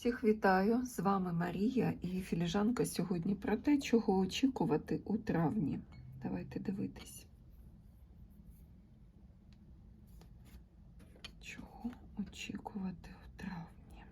Всіх вітаю! З вами Марія і філіжанка сьогодні про те, чого очікувати у травні. Давайте дивитись. Чого очікувати у травні?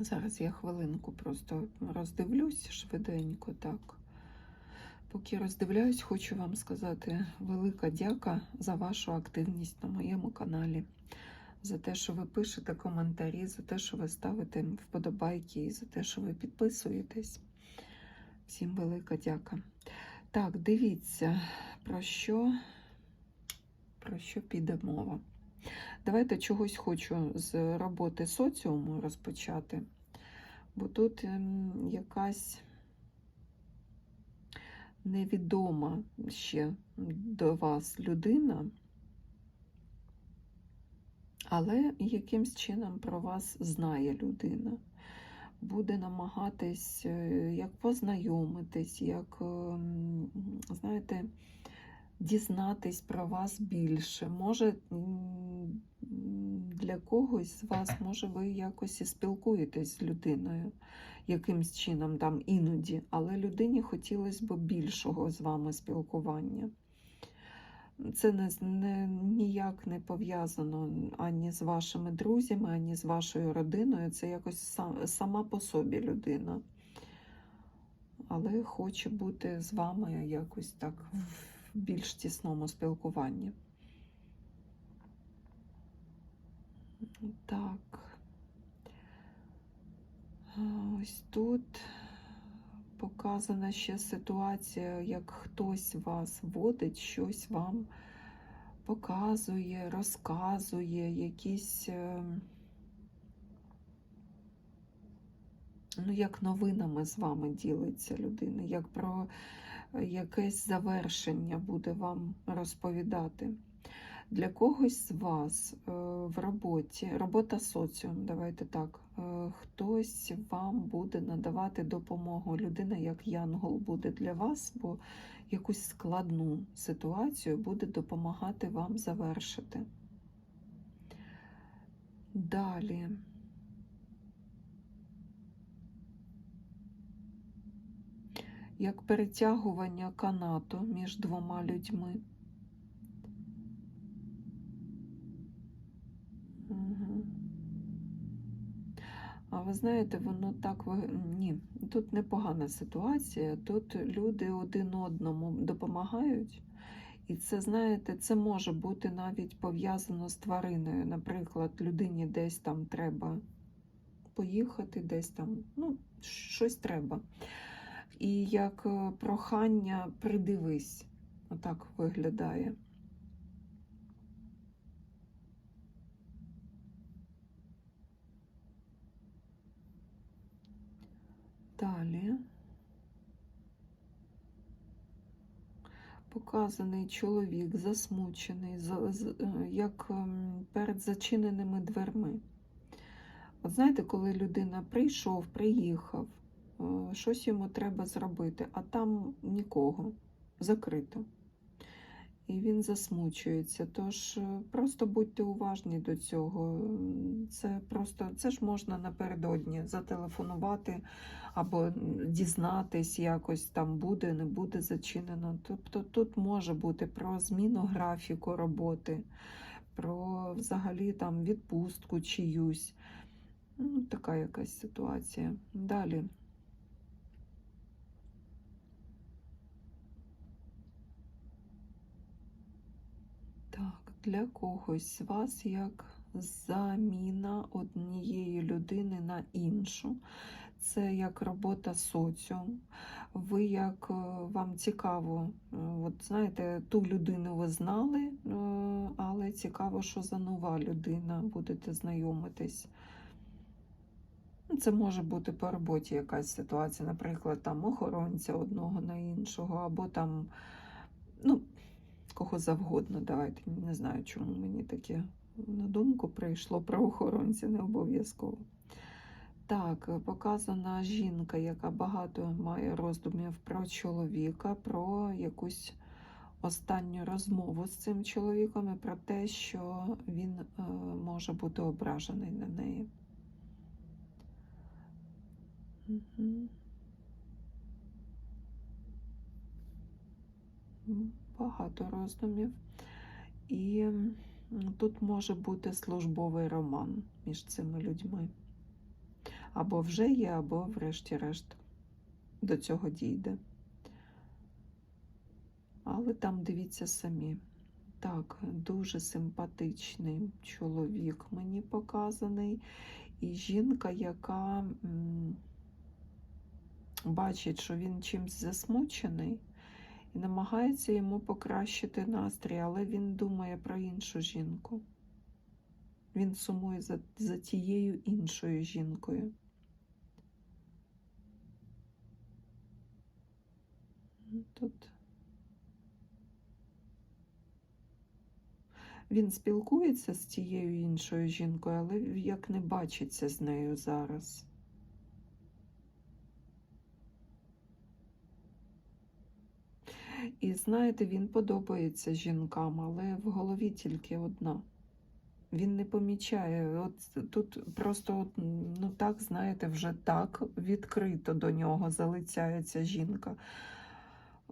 Зараз я хвилинку просто роздивлюсь швиденько так. Поки роздивляюсь, хочу вам сказати велика дяка за вашу активність на моєму каналі за те, що ви пишете коментарі, за те, що ви ставите вподобайки, і за те, що ви підписуєтесь. Всім велика дяка. Так, дивіться, про що, про що піде мова. Давайте чогось хочу з роботи соціуму розпочати, бо тут ем, якась невідома ще до вас людина але якимсь чином про вас знає людина. Буде намагатись е, як познайомитись, як, ем, знаєте, дізнатись про вас більше. Може, для когось з вас, може, ви якось і спілкуєтесь з людиною якимсь чином там іноді, але людині хотілося б більшого з вами спілкування. Це не, не, ніяк не пов'язано ані з вашими друзями, ані з вашою родиною. Це якось сам, сама по собі людина. Але хоче бути з вами якось так в більш тісному спілкуванні. Так. Ось тут показана ще ситуація, як хтось вас водить, щось вам показує, розказує, якісь, е, ну, як новинами з вами ділиться людина, як про якесь завершення буде вам розповідати. Для когось з вас е, в роботі, робота соціум, давайте так, е, хтось вам буде надавати допомогу. Людина, як Янгол, буде для вас, бо якусь складну ситуацію буде допомагати вам завершити. Далі. Як перетягування канату між двома людьми. А ви знаєте, воно так ні, тут непогана ситуація. Тут люди один одному допомагають. І це, знаєте, це може бути навіть пов'язано з твариною. Наприклад, людині десь там треба поїхати, десь там, ну, щось треба. І як е, прохання придивись, отак виглядає. Далі показаний чоловік засмучений, е, як ем, перед зачиненими дверми. От знаєте, коли людина прийшов, приїхав, е, щось йому треба зробити, а там нікого закрито і він засмучується. Тож е, просто будьте уважні до цього. Це просто це ж можна напередодні зателефонувати або дізнатись, якось там буде, не буде зачинено. Тобто тут може бути про зміну графіку роботи, про взагалі там відпустку чиюсь. Ну, Така якась ситуація. Далі. Для когось з вас як заміна однієї людини на іншу. Це як робота соціум. Ви як е, вам цікаво, е, от знаєте, ту людину ви знали, е, але цікаво, що за нова людина будете знайомитись. Це може бути по роботі якась ситуація, наприклад, там охоронця одного на іншого, або там, ну, кого завгодно. Давайте не знаю, чому мені таке на думку прийшло правоохоронці, не обов'язково. Так, показана жінка, яка багато має роздумів про чоловіка, про якусь останню розмову з цим чоловіком і про те, що він е, може бути ображений на неї. Мгм. Багато роздумів. І тут може бути службовий роман між цими людьми. Або вже є, або, врешті-решт, до цього дійде. Але там дивіться самі. Так, дуже симпатичний чоловік мені показаний. І жінка, яка м, бачить, що він чимсь засмучений, і намагається йому покращити настрій, але він думає про іншу жінку. Він сумує за, за тією іншою жінкою. Тут він спілкується з тією іншою жінкою, але як не бачиться з нею зараз. І знаєте, він подобається жінкам, але в голові тільки одна. Він не помічає. От тут просто, от, ну так, знаєте, вже так відкрито до нього залицяється жінка.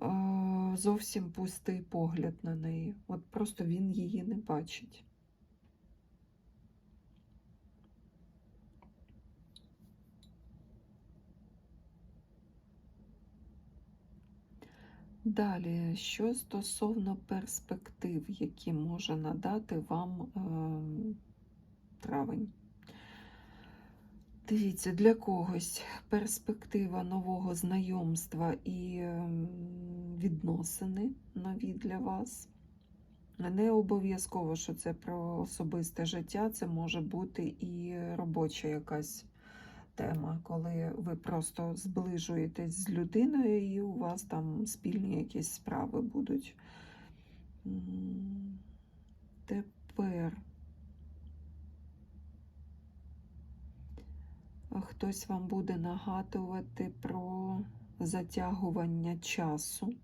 Е, Зовсім пустий погляд на неї. От просто він її не бачить. Далі, що стосовно перспектив, які може надати вам е, травень. Дивіться, для когось перспектива нового знайомства і ем, відносини нові для вас. Не обов'язково, що це про особисте життя, це може бути і робоча якась тема, коли ви просто зближуєтесь з людиною, і у вас там спільні якісь справи будуть. Тепер хтось вам буде нагадувати про затягування часу.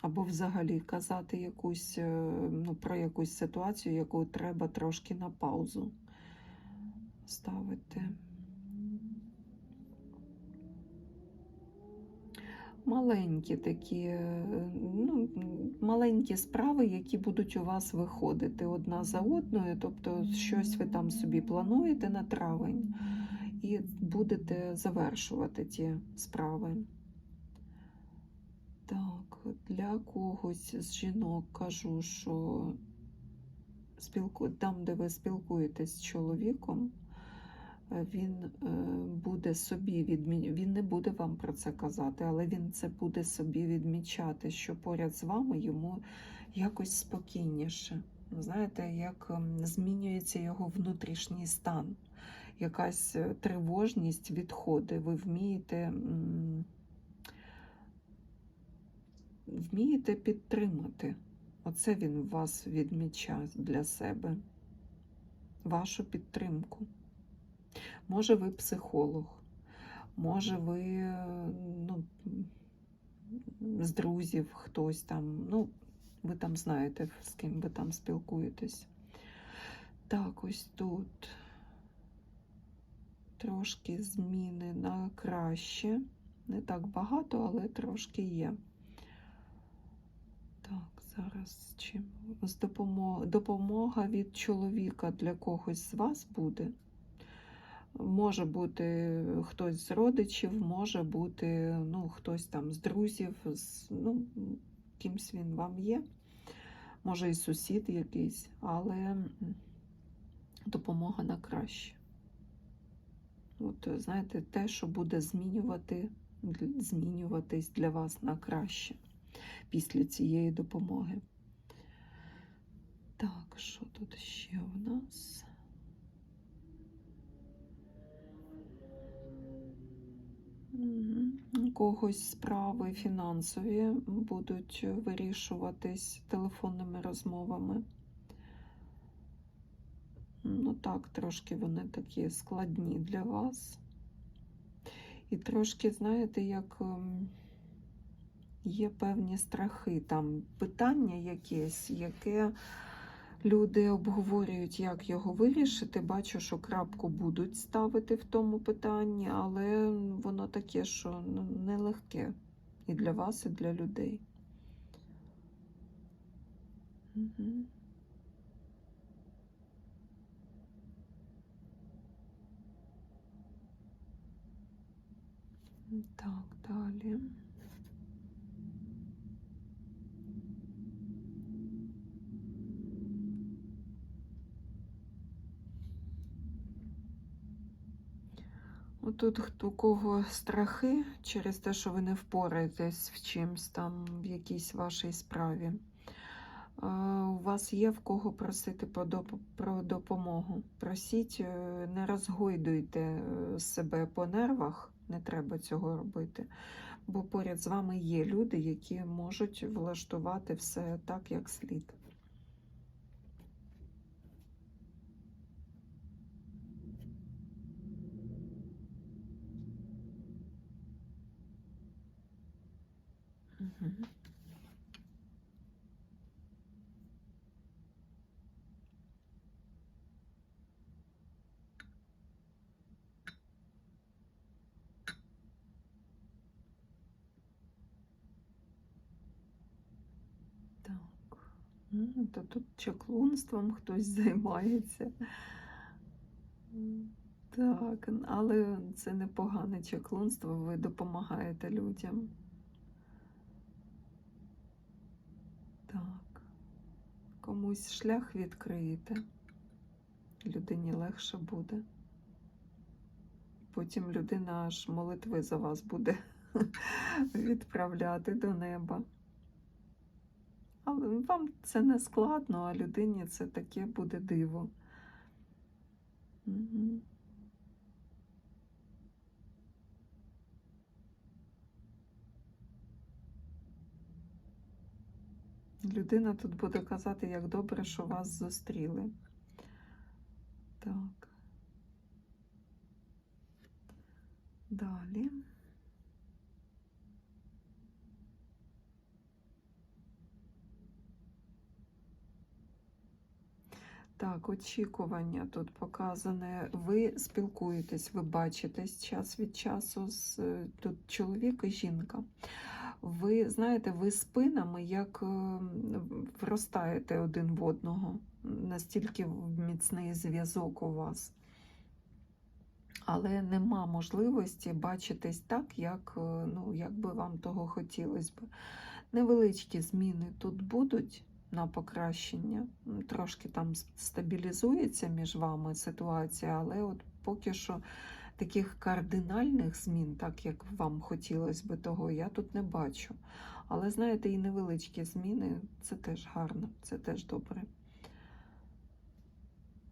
Або взагалі казати якусь, е, ну, про якусь ситуацію, яку треба трошки на паузу ставити. Маленькі такі, е, ну, маленькі справи, які будуть у вас виходити одна за одною, тобто щось ви там собі плануєте на травень і будете завершувати ті справи. Так, для когось з жінок кажу, що спілку... там, де ви спілкуєтесь з чоловіком, він е, буде собі відмі... він не буде вам про це казати, але він це буде собі відмічати, що поряд з вами йому якось спокійніше. Знаєте, як ем, змінюється його внутрішній стан, якась е, тривожність відходить. Ви вмієте. Вмієте підтримати. Оце він вас відмічає для себе. Вашу підтримку. Може, ви психолог, може, ви ну, з друзів хтось там, ну, ви там знаєте, з ким ви там спілкуєтесь. Так, ось тут трошки зміни на краще. Не так багато, але трошки є. Так, зараз чим допомога від чоловіка для когось з вас буде. Може бути хтось з родичів, може бути ну, хтось там з друзів, з, ну, кимсь він вам є, може і сусід якийсь, але допомога на краще. От, знаєте, те, що буде змінювати, змінюватись для вас на краще після цієї допомоги. Так, що тут ще в нас? Когось справи фінансові будуть вирішуватись телефонними розмовами. Ну так, трошки вони такі складні для вас. І трошки, знаєте, як ем, є певні страхи, там питання якесь, яке Люди обговорюють, як його вирішити. Бачу, що крапку будуть ставити в тому питанні, але воно таке, що ну, нелегке і для вас, і для людей. Угу. Так, далі. Отут у кого страхи через те, що ви не впораєтесь в чимсь там, в якійсь вашій справі. У вас є в кого просити про допомогу. Просіть, е, не розгойдуйте е, себе по нервах, не треба цього робити. Бо поряд з вами є люди, які можуть влаштувати все так, як слід. Так. Та тут чаклунством хтось займається. Так, але це непогане чаклунство, ви допомагаєте людям. Так. Комусь шлях відкриєте. Людині легше буде. Потім людина аж молитви за вас буде відправляти до неба. Але вам це не складно, а людині це таке буде диво. Угу. Людина тут буде казати, як добре, що вас зустріли. Так. Далі. Так, очікування тут показане. Ви спілкуєтесь, ви бачитесь час від часу з тут чоловік і жінка. Ви знаєте, ви спинами як е, вростаєте один в одного. Настільки міцний зв'язок у вас. Але нема можливості бачитись так, як, е, ну, як би вам того хотілося б. Невеличкі зміни тут будуть на покращення. Трошки там стабілізується між вами ситуація, але от поки що таких кардинальних змін, так як вам хотілося би того, я тут не бачу. Але знаєте, і невеличкі зміни це теж гарно, це теж добре.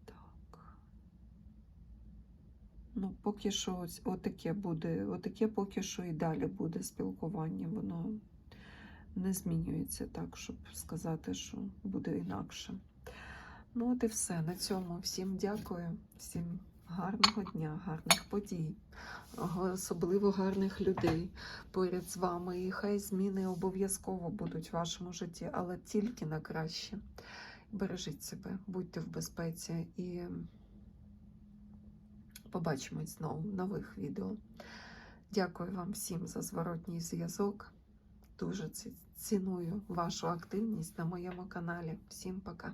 Так. Ну, поки що ось отаке буде, отаке поки що і далі буде спілкування. Воно не змінюється так, щоб сказати, що буде інакше. Ну, от і все. На цьому всім дякую, всім гарного дня, гарних подій, особливо гарних людей поряд з вами. І хай зміни обов'язково будуть в вашому житті, але тільки на краще. Бережіть себе, будьте в безпеці і побачимось знову нових відео. Дякую вам всім за зворотній зв'язок. Дуже ціную вашу активність на моєму каналі. Всім пока!